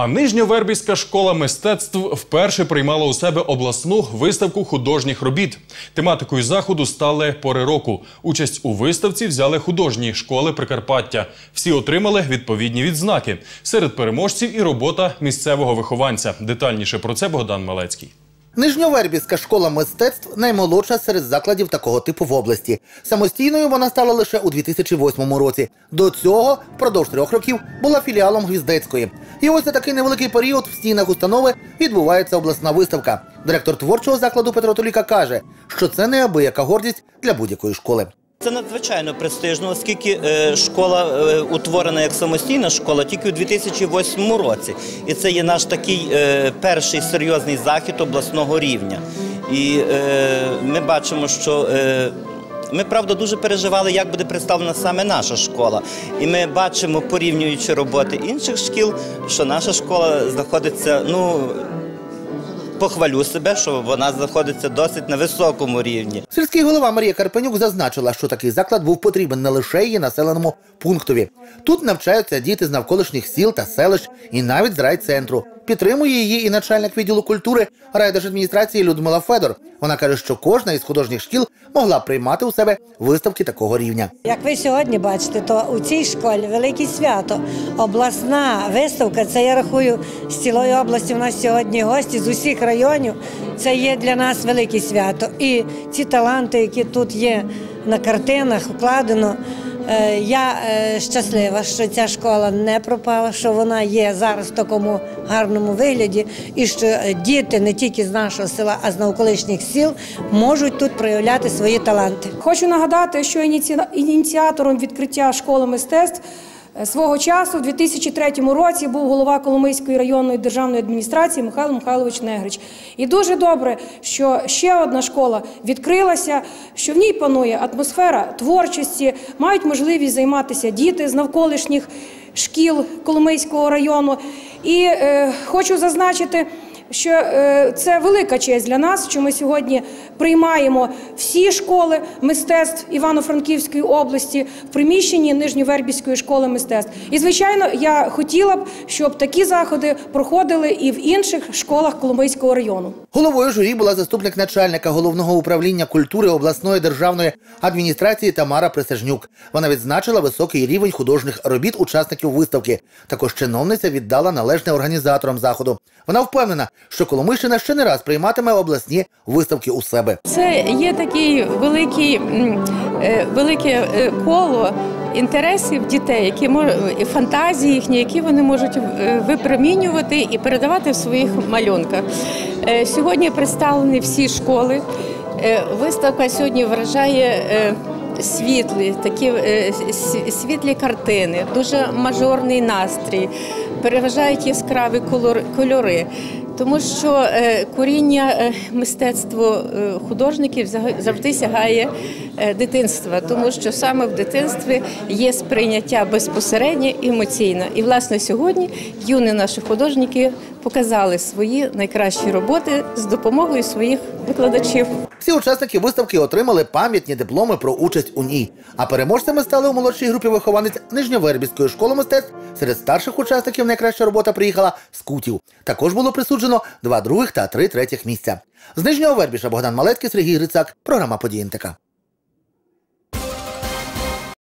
А Нижньовербівська школа мистецтв вперше приймала у себе обласну виставку художніх робіт. Тематикою заходу стали пори року. Участь у виставці взяли художні школи Прикарпаття. Всі отримали відповідні відзнаки. Серед переможців і робота місцевого вихованця. Детальніше про це Богдан Малецький. Нижньовербівська школа мистецтв наймолодша серед закладів такого типу в області. Самостійною вона стала лише у 2008 році. До цього впродовж трьох років була філіалом Гвіздецької. І ось за такий невеликий період в стінах установи відбувається обласна виставка. Директор творчого закладу Петро Толіка каже, що це неабияка гордість для будь-якої школи. Це надзвичайно престижно, оскільки е, школа е, утворена як самостійна школа тільки у 2008 році. І це є наш такий е, перший серйозний захід обласного рівня. І ми бачимо, що ми правда дуже переживали, як буде представлена саме наша школа. І ми бачимо, порівнюючи роботи інших шкіл, що наша школа знаходиться, ну. Похвалю себе, що вона знаходиться досить на високому рівні. Сільський голова Марія Карпенюк зазначила, що такий заклад був потрібен не лише її населеному пунктові. Тут навчаються діти з навколишніх сіл та селищ і навіть з райцентру. Підтримує її і начальник відділу культури райдержадміністрації Людмила Федор. Вона каже, що кожна із художніх шкіл могла приймати у себе виставки такого рівня. Як ви сьогодні бачите, то у цій школі велике свято. Обласна виставка. Це я рахую з цілої області. У нас сьогодні гості з усіх районів. Це є для нас велике свято. І ці таланти, які тут є на картинах, вкладено. Е, Я е, щаслива, що ця школа не пропала, що вона є зараз в такому гарному вигляді, і що е, діти не тільки з нашого села, а з навколишніх сіл можуть тут проявляти свої таланти. Хочу нагадати, що ініці- ініціатором відкриття школи мистецтв свого часу, в 2003 році, був голова Коломийської районної державної адміністрації Михайло Михайлович Негрич. І дуже добре, що ще одна школа відкрилася, що в ній панує атмосфера творчості, мають можливість займатися діти з навколишніх шкіл Коломийського району. І е, хочу зазначити що е, це велика честь для нас, що ми сьогодні приймаємо всі школи мистецтв Івано-Франківської області в приміщенні Нижньовербівської школи мистецтв. І звичайно, я хотіла б, щоб такі заходи проходили і в інших школах Коломийського району. Головою журі була заступник начальника головного управління культури обласної державної адміністрації Тамара Присяжнюк. Вона відзначила високий рівень художніх робіт учасників виставки. Також чиновниця віддала належне організаторам заходу. Вона впевнена, що Коломийщина ще не раз прийматиме обласні виставки у себе. Це є такий великий, е, велике е, коло інтересів дітей, які мож- фантазії їхні, які вони можуть е, випромінювати і передавати в своїх малюнках. Сьогодні представлені всі школи. Виставка сьогодні вражає. Світлі, такі світлі картини, дуже мажорний настрій, переважають яскраві кольори. Тому що е, коріння е, мистецтва е, художників завжди сягає дитинства, тому що саме в дитинстві є сприйняття безпосередньо емоційно. І власне сьогодні юні наші художники показали свої найкращі роботи з допомогою своїх викладачів. Всі учасники виставки отримали пам'ятні дипломи про участь у ній. А переможцями стали у молодшій групі вихованець Нижньовербівської школи мистецтв. Серед старших учасників найкраща робота приїхала з Кутів. Також було присуджено два других та три третіх місця. З Нижнього Вербіша Богдан Малецький, Сергій Грицак. Програма «Події НТК».